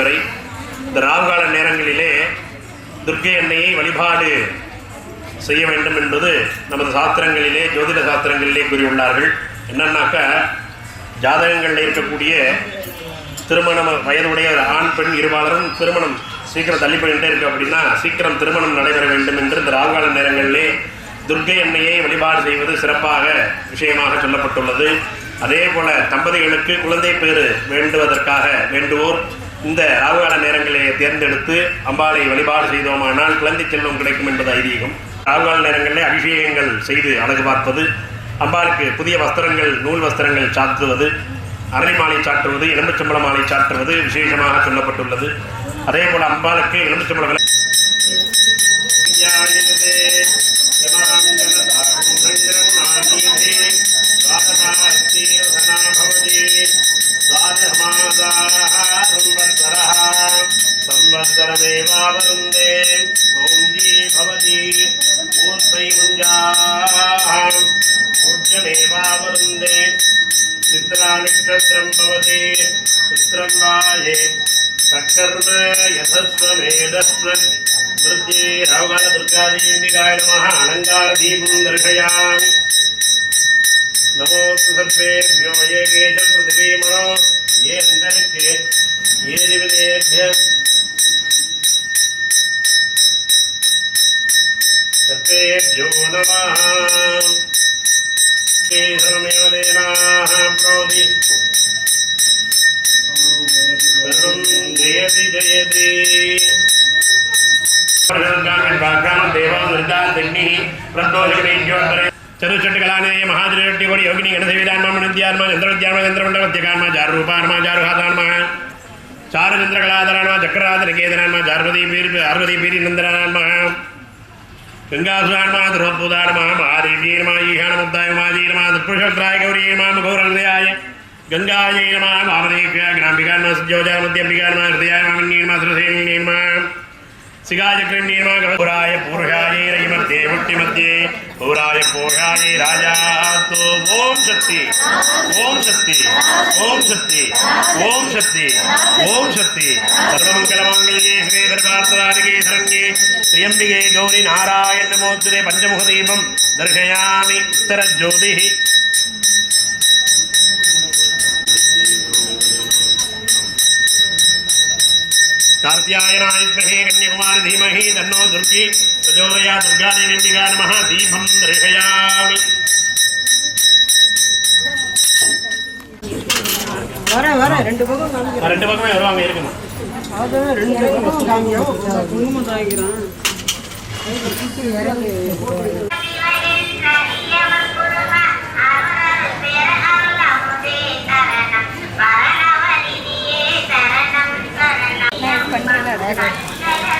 வரை இந்த ராகுகால நேரங்களிலே துர்கை அன்னையை வழிபாடு செய்ய வேண்டும் என்பது நமது சாஸ்திரங்களிலே ஜோதிட சாஸ்திரங்களிலே கூறியுள்ளார்கள். என்னன்னாக்கா ஜாதகங்களில் இருக்கக்கூடிய திருமணம் வயதுடைய ஆண் பெண் இருபாலரும் திருமணம் சீக்கிரம் தள்ளி போயிட்டே இருக்கு அப்படின்னா சீக்கிரம் திருமணம் நடைபெற வேண்டும் என்று இந்த ராகுகால நேரங்களிலே துர்க்கை அன்னையை வழிபாடு செய்வது சிறப்பாக விஷயமாக சொல்லப்பட்டுள்ளது. அதே போல தம்பதிகளுக்கு குழந்தை பேறு வேண்டுவதற்காக வேண்டுவோர் இந்த ராகுகால நேரங்களை தேர்ந்தெடுத்து அம்பாளை வழிபாடு செய்தோமானால் குழந்தை செல்வம் கிடைக்கும் என்பது ஐதீகம். ராகுகால நேரங்களில் அபிஷேகங்கள் செய்து அழகு பார்ப்பது அம்பாளுக்கு புதிய வஸ்திரங்கள் நூல் வஸ்திரங்கள் சாத்துவது அரணி மாலை சாற்றுவது எலும்புச்சம்பள மாலை சாற்றுவது விசேஷமாக சொல்லப்பட்டுள்ளது. அதே போல அம்பாளுக்கு எலும்புச்சம்பள விலை संवत्सरमेवावरुन्दे मौञ्जी भवति ऊर्ध्वै मुञ्जाः ऊर्जमेवावरुन्दे चित्रा नक्षत्रं भवति चित्रं वाये तत्कर्म यथस्वमेधस्व वृद्धि रावकाल दुर्गादेविकाय नमः अलङ्कारदीपं दर्शयामि नमोऽस्तु सर्वेभ्यो ये केच पृथिवीमणो ये अन्तरिक्षे ये दिविदेभ्यः तेभ्यो नमः ते देनाः प्रोदि जयति जयति योगिनी गणसविदान्मा विद्यान्मा चन्द्रविद्यान्मा चन्द्रमण्डलद्यकान्मा चारुरूपान्मा चारुहातान्मा चारुचन्द्रकलाधरान्मा चक्रराधनिकेतनान्मा चार्वती ഗംഗാസുരാണമാ ദൃഹപ്പുതാരമാം ആദിവ്യീനമായ ഈഹാനമുദ്ധായമാ ജീരമാ നിർപ്പുഷത്രായ ഗൗരീയമാ മുഖൗരഹൃദയായ ഗംഗാജൈനമാ വാമനേഭ്യ ഗ്രാംബികാന്മാ സജ്ജോജാമദ്യംബികാന്മാ ഹൃദയായ മാമന്യന്മാ ശ്രസേനീയന്മാ சிகாஜகிரண்யமாகபுராய பூர்காயே ரயிமத்தே முட்டி மத்தியே பூராய போகாயே ராஜாத்தோ ஓம் சக்தி. ஓம் சக்தி. ஓம் சக்தி. ஓம் சக்தி. ஓம் சக்தி. சர்வமங்கலமங்கலே ஹிரே தர்பார்த்ததாரிகே சரண்யே. திரியம்பிகே கௌரி நாராயண மூர்த்திரே பஞ்சமுக தீபம். தர்ஷயாமி உத்தர ஜோதிஹி. कार्त्यायनाय विद्महे कन्याकुमारी धीमहि तन्नो दुर्गी प्रचोदया दुर्गादेवीम्बिका नमः दीपं दर्शयामि வர வர ரெண்டு பக்கம் காமிக்கிறேன் ரெண்டு பக்கமே வருவாங்க இருக்குமா அதான் ரெண்டு பக்கம் காமிக்கிறோம் குங்குமம் தாங்கிறான்